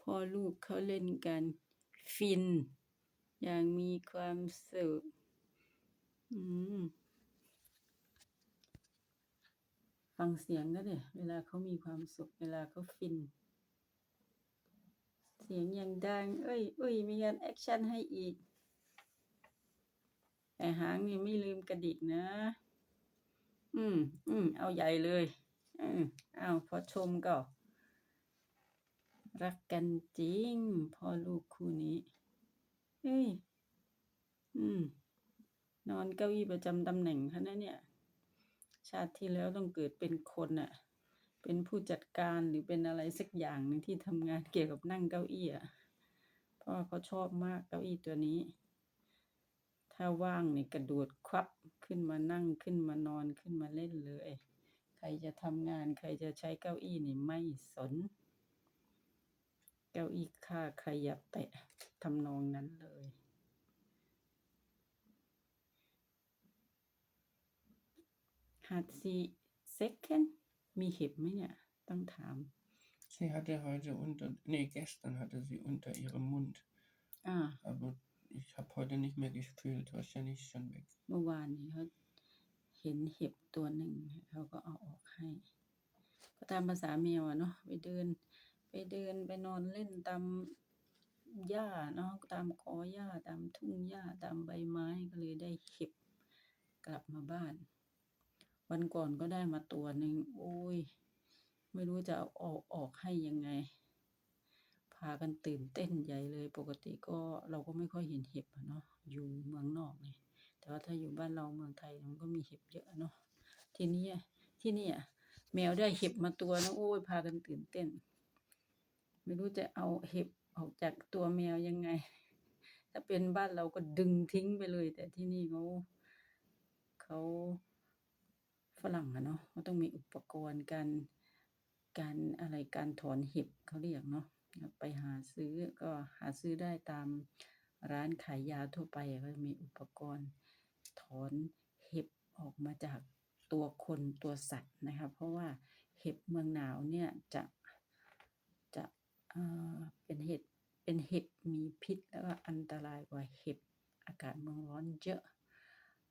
พ่อลูกเขาเล่นกัน ฟิน อย่างมีความสุขฟังเสียงก็เด้เวลาเขามีความสุข เวลาเขาฟิน เสียงย่างดัง เอ้ยเอ้ยมีการแอคชั่นให้อีก แต่หางนี่ไม่ลืมกระดิกนะ อืม อืม เอาใหญ่เลย อืมเอาพอชมก็ รักกันจริงพ่อลูกคู่นี้ เฮ้ย อืม นอนเก้าอี้ประจำตำแหน่งเขานะเนี่ย ชาติที่แล้วต้องเกิดเป็นคนอะเป็นผู้จัดการหรือเป็นอะไรสักอย่างหนึ่งที่ทำงานเกี่ยวกับนั่งเก้าอี้อะเพราะว่าเขาชอบมากเก้าอี้ตัวนี้ ถ้าว่างนี่กระโดดควับขึ้นมานั่งขึ้นมานอนขึ้นมาเล่นเลย ใครจะทำงานใครจะใช้เก้าอี้นี่ไม่สน เก้าอี้ค่าใครอยากแตะทำนองนั้นเลยหัดซีเซ็กเนมีเห็บไหมเนี่ยต้องถาม Sie hatte heute unter, nee, gestern hatte sie unter ihrem Mund. อ่า Aber ich habe heute nicht mehr gefühlt, wahrscheinlich schon weg. เมื่อวานนี้เขาเห็นเห็บตัวหนึ่งเขาก็เอาออกให้ ก็ตามภาษาแมวอะเนาะไปเดิน ไปเดินไปนอนเล่นตามหญ้าเนาะตามกอหญ้าตามทุ่งหญ้าตามใบไม้ก็เลยได้เห็บกลับมาบ้าน วันก่อนก็ได้มาตัวหนึ่งโอ้ย ไม่รู้จะเอาออกออกให้ยังไง พากันตื่นเต้นใหญ่เลยปกติก็เราก็ไม่ค่อยเห็นเห็บเนาะอยู่เมืองนอกนี่แต่ว่าถ้าอยู่บ้านเราเมืองไทยมันก็มีเห็บเยอะเนาะทีนี้ที่นี่อะแมวได้เห็บมาตัวนะโอ้ยพากันตื่นเต้น ไม่รู้จะเอาเห็บออกจากตัวแมวยังไง ถ้าเป็นบ้านเราก็ดึงทิ้งไปเลย แต่ที่นี่เขาเขาฝรั่งอะเนาะเขาต้องมีอุปกรณ์การการอะไรการถอนเห็บเขาเรียกเนาะไปหาซื้อก็หาซื้อได้ตามร้านขายยาทั่วไปก็จะมีอุปกรณ์ถอนเห็บออกมาจากตัวคนตัวสัตว์นะคะเพราะว่าเห็บเมืองหนาวเนี่ยจะ เอ่อเป็นเห็ดเป็นเห็บมีพิษแล้วก็อันตรายกว่าเห็บอากาศเมืองร้อนเยอะ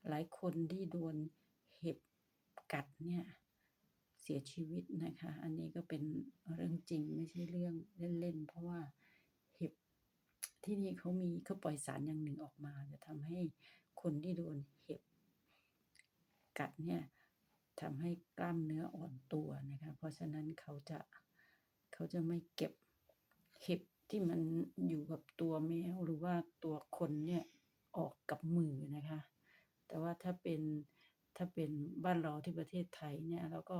หลายคนที่โดนเห็บกัดเนี่ยเสียชีวิตนะคะ อันนี้ก็เป็นเรื่องจริงไม่ใช่เรื่องเล่นๆ เพราะว่าเห็บที่นี่เขามีเขาปล่อยสารอย่างหนึ่งออกมา จะทำให้คนที่โดนเห็บกัดเนี่ยทำให้กล้ามเนื้ออ่อนตัวนะคะ เพราะฉะนั้นเขาจะเขาจะไม่เก็บ เห็บที่มันอยู่กับตัวแมวหรือว่าตัวคนเนี่ยออกกับมือนะคะ แต่ว่าถ้าเป็นถ้าเป็นบ้านเราที่ประเทศไทยเนี่ยเราก็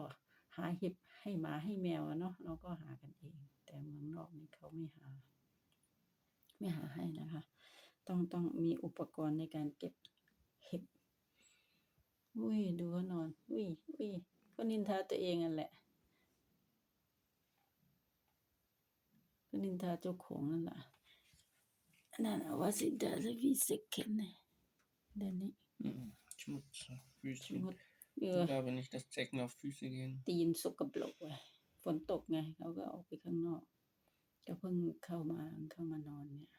หาเห็บให้หมาให้แมวเนาะเราก็หากันเอง แต่เมืองนอกนี่เขาไม่หา ไม่หาให้นะคะ ต้องต้องมีอุปกรณ์ในการเก็บเห็บอุ้ยดูเขานอนอุ้ยอุ้ยก็นินทาตัวเองนั่นแหละ นินทาเจ้าของนั่นแหละนั่นน่ะว่าสิดาสวีเซกเคนเนี่ยเดี๋ยวนี้ Mhm. Schmutz, ช Füßchen. งดเอ Ich อ will aber nicht, dass Zecken auf Füße gehen. ตีนสกปรกว่ะฝนตกไงเขาก็ออกไปข้างนอกก็เพิ่งเข้ามาเข้ามานอนเนี่ย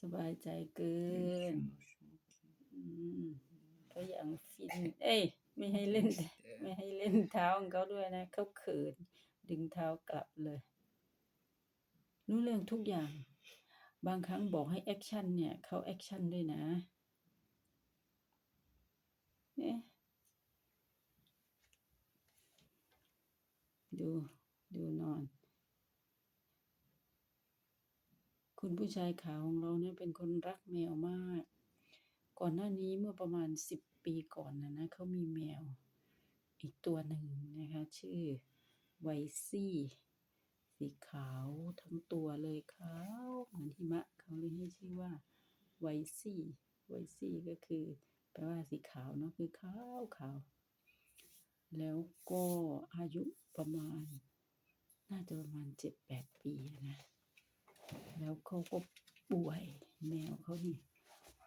สบายใจเกินอืมเขาอย่างฟิน เอ้ย ไม่ให้เล่น ไม่ให้เล่นเท้าของเขาด้วยนะ เขาเขิน ดึงเท้ากลับเลย รู้เรื่องทุกอย่าง บางครั้งบอกให้แอคชั่นเนี่ยเขาแอคชั่นด้วยนะเนี่ยดูดูนอน คุณผู้ชายขาวของเราเนี่ยเป็นคนรักแมวมาก ก่อนหน้านี้เมื่อประมาณสิบปีก่อนนะนะเขามีแมว อีกตัวหนึ่งนะคะ ชื่อไวซี่ สีขาวทั้งตัวเลยขาวเหมือนหิมะเขาเลยให้ชื่อว่าไวซี่ไวซี่ก็คือแปลว่าสีขาวเนาะคือขาวขาว แล้วก็อายุประมาณ น่าจะประมาณเจ็ดแปดปีนะ แล้วเขาก็ป่วยแมวเขานี่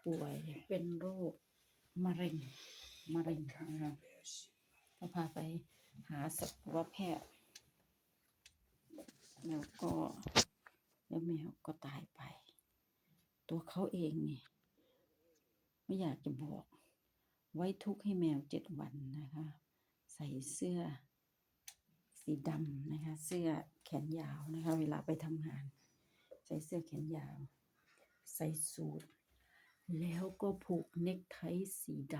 ป่วยเป็นโรคมะเร็งมะเร็งนะคะก็พาไปหาสัตวแพทย์ แล้วก็แล้วแมวก็ตายไป ตัวเขาเองนี่ไม่อยากจะบอก ไว้ทุกข์ให้แมวเจ็ดวันนะคะ ใส่เสื้อ สีดำนะคะ เสื้อแขนยาวนะคะ เวลาไปทำงาน ใส่เสื้อแขนยาว ใส่สูทแล้วก็ผูกเนกไทสีด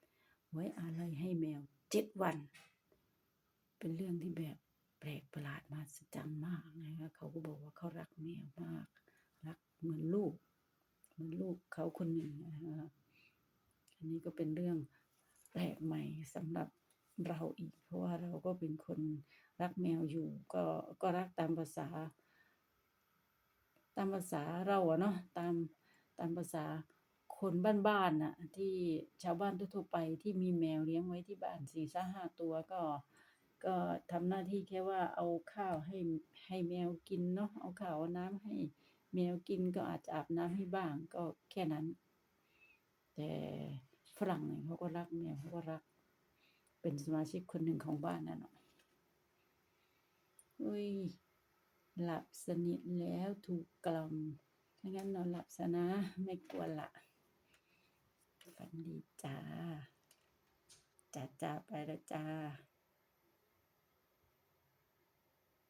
ำไว้อะไรให้แมวเจ็ดวัน เป็นเรื่องที่แบบ ศจรรย์มากนะคะเขาก็บอกว่าเขารักแมวมาก รักเหมือนลูก เหมือนลูกเขาคนหนึ่งนะคะอันนี้ก็เป็นเรื่องแปลกใหม่สำหรับเราอีก เพราะว่าเราก็เป็นคนรักแมวอยู่ ก็ก็รักตามภาษา ตามภาษาเราอะเนาะตามตามภาษาคนบ้านๆน่ะที่ชาวบ้านทั่วไปที่มีแมวเลี้ยงไว้ที่บ้านสี่ห้าตัวก็ ก็ทำหน้าที่แค่ว่าเอาข้าวให้ให้แมวกินเนาะเอาข้าวเอาน้ำให้แมวกินก็อาจจะอาบน้ำให้บ้างก็แค่นั้น แต่ฝรั่งเนี่ยเขาก็รักแมวเขาก็รัก เป็นสมาชิกคนหนึ่งของบ้านนั่นเนาะอุ้ยหลับสนิทแล้วถูกกล่อมถ้างั้นนอนหลับซะนะไม่กลัวละฝันดีจ้าจ้าจ้าไปแล้วจ้า